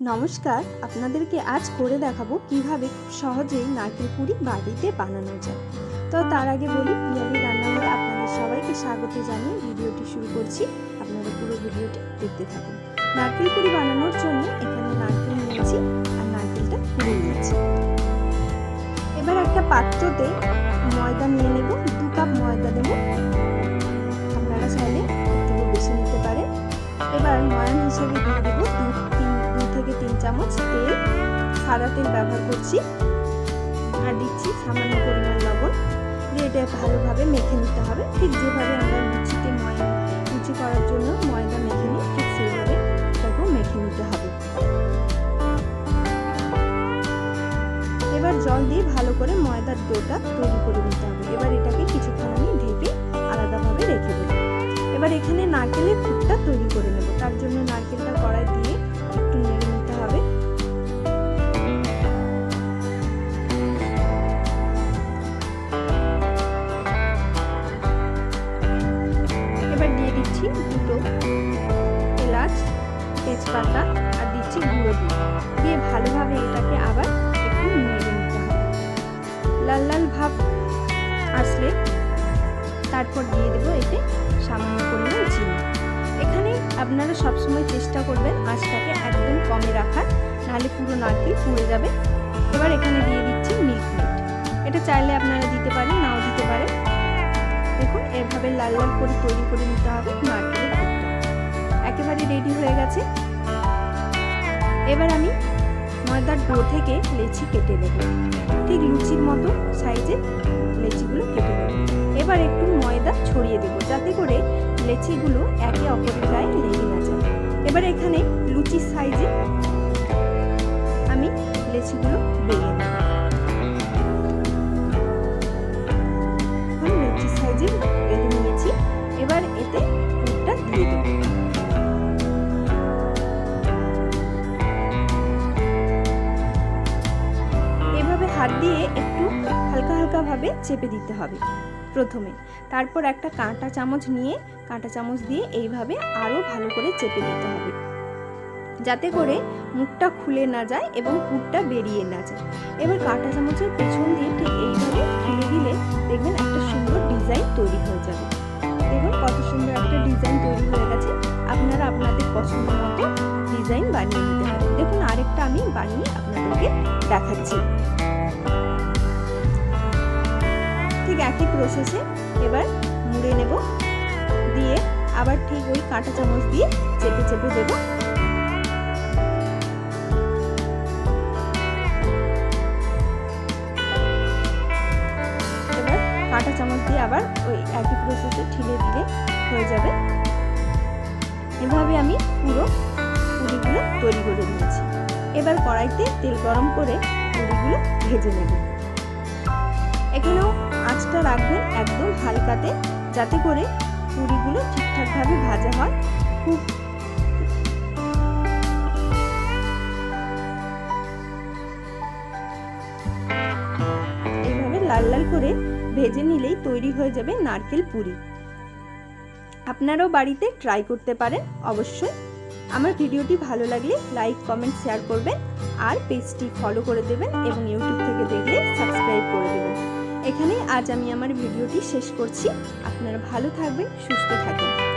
নমস্কার, আপনাদেরকে আজ করে দেখাবো কীভাবে খুব সহজেই নারকেল পুরি বাড়িতে বানানো যায়। তো তার আগে বলি, পিয়ালি রান্নাঘরে আপনাদের সবাইকে স্বাগত জানিয়ে ভিডিওটি শুরু করছি। আপনারা পুরো ভিডিওটি দেখতে থাকুন। নারকেল পুরি বানানোর জন্য এখানে নারকেল নিয়েছি আর নারকেলটা পুড়ে নিয়েছি। এবার একটা পাত্রতে ময়দা নিয়ে নেব, দু কাপ ময়দা দেবো। চামচ তেল, সাদা তেল ব্যবহার করছি আর দিচ্ছি সামান্য পরিমাণ লবণ। দিয়ে এটা ভালোভাবে মেখে নিতে হবে। ঠিক যেভাবে আমরা লুচিতে ময়দা লুচি করার জন্য ময়দা মেখে নিই, ঠিক সেইভাবে এটাকেও মেখে নিতে হবে। এবার জল দিয়ে ভালো করে ময়দার ডোটা তৈরি করে নিতে হবে। এবার এটাকে কিছুক্ষণ আমি ঢেকে আলাদাভাবে রেখে দেবো। এবার এখানে নারকেলের পুরটা তৈরি করে নেব। তার জন্য নারকেলটা কড়াই দিয়ে দিচ্ছি দুটো এলাচ, তেজপাতা আর দিচ্ছি গুঁড়ো দুধ দিয়ে ভালোভাবে এটাকে আবার একটু নেড়ে নিতে হবে। লাল লাল ভাব আসলে তারপর দিয়ে দেবো এতে সামান্য পরিমাণ চিনি। এখানে আপনারা সবসময় চেষ্টা করবেন আঁচটাকে একদম কমে রাখার, নাহলে পুরো নারকেল পুড়ে যাবে। এবার এখানে দিয়ে দিচ্ছি মিল্ক এটা চাইলে আপনারা দিতে পারেন, নাও দিতে পারেন। দেখুন, এভাবে লাল লাল করে তৈরি করে নিতে হবে নারকেলের একেবারে রেডি হয়ে গেছে। এবার আমি ময়দার ডো থেকে লেচি কেটে নেব। ঠিক লুচির মতো সাইজে লেচিগুলো কেটে নেব। এবার একটু ময়দা ছড়িয়ে দেব যাতে করে লেচিগুলো একে অপরের গায়ে লেগে না যায়। এবার এখানে লুচির সাইজে আমি লেচিগুলো বেলে নেব। সাইজে বেলে নিয়েছি, এবার এতে পুরটা দিয়ে দেব। এভাবে হাত দিয়ে একটু হালকা হালকা ভাবে চেপে দিতে হবে প্রথমে। তারপর একটা কাঁটা চামচ নিয়ে, কাঁটা চামচ দিয়ে এইভাবে আরও ভালো করে চেপে দিতে হবে। যাতে করে মুখটা খুলে না যায় এবং পুরটা বেরিয়ে না যায়। এবার কাঁটা চামচের পেছন দিয়ে ঠিক এইভাবে ঠেলে দিলে দেখবেন একটা সুন্দর ডিজাইন তৈরি হয়ে যাবে। দেখুন কত সুন্দর একটা ডিজাইন তৈরি হয়ে গেছে। আপনারা আপনাদের পছন্দ মতো ডিজাইন বানিয়ে নিতে পারেন। দেখুন আরেকটা আমি বানিয়ে আপনাদেরকে দেখাচ্ছি। ঠিক একই প্রসেসে এবার মুড়ে নেব। দিয়ে আবার ঠিক ওই কাঁটা চামচ দিয়ে চেপে চেপে দেব। আবার ওই একই প্রসেসে ঠিলে দিলে হয়ে যাবে। এভাবে আমি পুরো পুরিগুলো তৈরি করে নিয়েছি। এবার কড়াইতে তেল গরম করে পুরিগুলো ভেজে নেব। এখানেও আঁচটা রাখবেন একদম হালকাতে যাতে করে পুরিগুলো ঠিকঠাকভাবে ভাজা হয়। খুব এইভাবে লাল লাল করে ভেজে নিলেই তৈরি হয়ে যাবে নারকেল পুরি। আপনারাও বাড়িতে ট্রাই করতে পারেন, অবশ্যই। আমার ভিডিওটি ভালো লাগলে লাইক কমেন্ট শেয়ার করবেন আর পেজটি ফলো করে দেবেন এবং ইউটিউব থেকে দেখলে সাবস্ক্রাইব করে দেবেন। এখানে আজ আমি আমার ভিডিওটি শেষ করছি। আপনারা ভালো থাকবেন, সুস্থ থাকবেন।